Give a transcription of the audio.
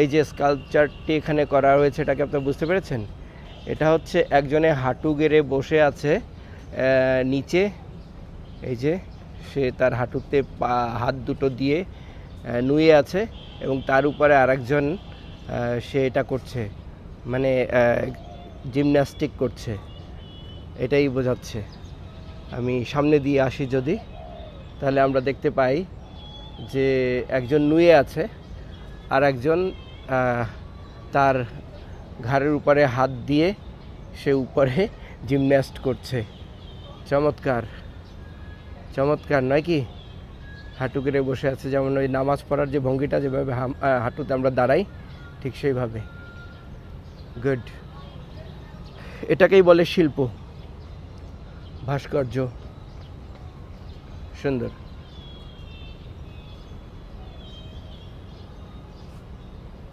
এই যে স্কালচারটি এখানে করা হয়েছে, এটাকে আপনি বুঝতে পেরেছেন? এটা হচ্ছে একজনে হাঁটু গেড়ে বসে আছে নিচে। এই যে সে তার হাঁটুতে পা, হাত দুটো দিয়ে নুয়ে আছে এবং তার উপরে আরেকজন সে এটা করছে। মানে জিমন্যাস্টিক করছে। এটাই বোঝাচ্ছে। আমি সামনে দিয়ে আসি যদি, তাহলে আমরা দেখতে পাই যে একজন নুয়ে আছে আর একজন তার ঘাড়ের উপরে হাত দিয়ে সে উপরে জিমন্যাস্ট করছে। চমৎকার। চমৎকার, নয় কি? হাঁটু কেড়ে বসে আছে, যেমন ওই নামাজ পড়ার যে ভঙ্গিটা, যেভাবে হাঁটুতে আমরা দাঁড়াই, ঠিক সেইভাবে। গুড এটাকেই বলে শিল্প। ভাস্কর্য। সুন্দর।